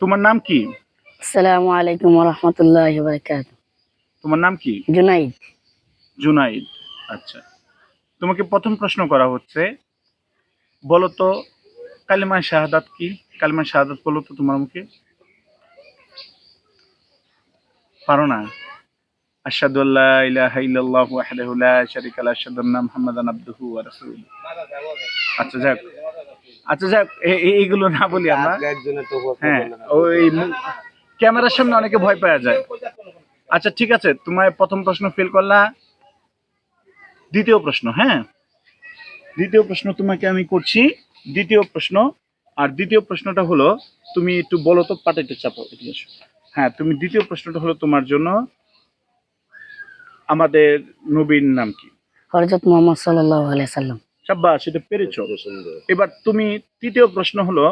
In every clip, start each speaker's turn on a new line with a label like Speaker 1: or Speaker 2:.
Speaker 1: তোমার নাম কি?
Speaker 2: আসসালামু আলাইকুম রহমতুল্লাহ বারকাত
Speaker 1: তোমার নাম কি?
Speaker 2: জুনাইদ।
Speaker 1: জুনাইদ আচ্ছা। তোমাকে প্রথম প্রশ্ন করা হচ্ছে বলো তো কালিমা শাহাদাত কি? কালিমা শাহাদাত বলো তো তোমার মুখে। পারো না? আশহাদু আল্লা ইলাহা ইল্লাল্লাহু ওয়াহদাহু লা শারীকা লাহু আশহাদু আন্না মুহাম্মাদান আবদুহু ওয়া রাসূলুহু। আচ্ছা যাক। আচ্ছা যাক এইগুলো না বলি আমরা। হ্যাঁ ওই ক্যামেরার সামনে অনেকে ভয় পাওয়া যায়। আচ্ছা ঠিক আছে তোমার প্রথম প্রশ্ন ফেল করলা। দ্বিতীয় প্রশ্ন হ্যাঁ? দ্বিতীয় প্রশ্ন তোমাকে আমি করছি। দ্বিতীয় প্রশ্ন আর দ্বিতীয় প্রশ্নটা হলো তুমি একটু বলো তো পাটাইতে চাপো এদিকে এসো। হ্যাঁ তুমি দ্বিতীয় প্রশ্নটা হলো তোমার জন্য আমাদের নবীর নাম কি?
Speaker 2: হরজত মোহাম্মদ সাল্লাহ সাল্লাম।
Speaker 1: সাব্বা সেটা পেরেছ? এবার তুমি তৃতীয় প্রশ্ন হলো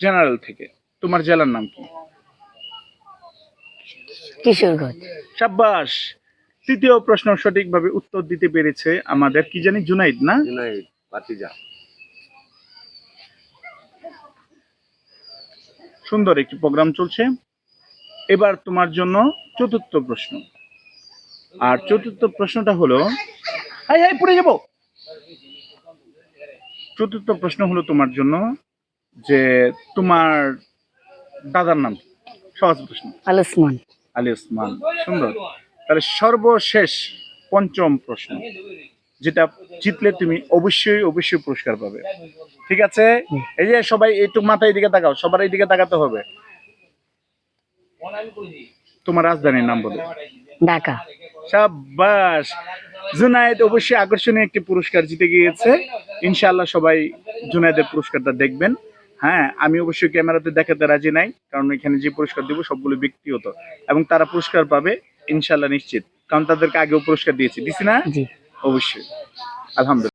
Speaker 1: জেনারেল থেকে। তোমার জেলার নাম কি?
Speaker 2: কিশোরগঞ্জ।
Speaker 1: সাব্বাস তৃতীয় প্রশ্ন সঠিকভাবে উত্তর দিতে পেরেছে আমাদের কি জানি জুনাইদ না?
Speaker 3: জুনাইদ পাতিজা
Speaker 1: সুন্দর একটি প্রোগ্রাম চলছে। এবার তোমার জন্য চতুর্থ প্রশ্ন। আর চতুর্থ প্রশ্নটা হলো হাই হাই পড়ে যাব। চতুর্থ প্রশ্ন হলো তোমার জন্য যে তোমার দাদার নাম সহজ প্রশ্ন।
Speaker 2: আল উসমান
Speaker 1: আলী ওসমান সুন্দর। তাহলে সর্বশেষ পঞ্চম প্রশ্ন যেটা জিতলে তুমি অবশ্যই অবশ্যই পুরস্কার পাবে। ঠিক আছে? এই যে সবাই একটু মাথায় দিকে তাকাও সবার এই দিকে তাকাতে হবে। তোমার রাজধানীর নাম বলো।
Speaker 2: ঢাকা।
Speaker 1: সাব্বাস জুনায়েদ অবশ্যই আকর্ষণীয় একটি পুরস্কার জিতে গিয়েছে। ইনশাল্লাহ সবাই জুনায়েদের পুরস্কারটা দেখবেন। হ্যাঁ আমি অবশ্যই ক্যামেরাতে দেখাতে রাজি নাই কারণ এখানে যে পুরস্কার দিব সবগুলো ব্যক্তিগত। এবং তারা পুরস্কার পাবে ইনশাল্লাহ নিশ্চিত। কারণ তাদেরকে আগেও পুরস্কার দিয়েছি। দিছি না?
Speaker 2: জি।
Speaker 1: অবশ্যই। আলহামদুলিল্লাহ।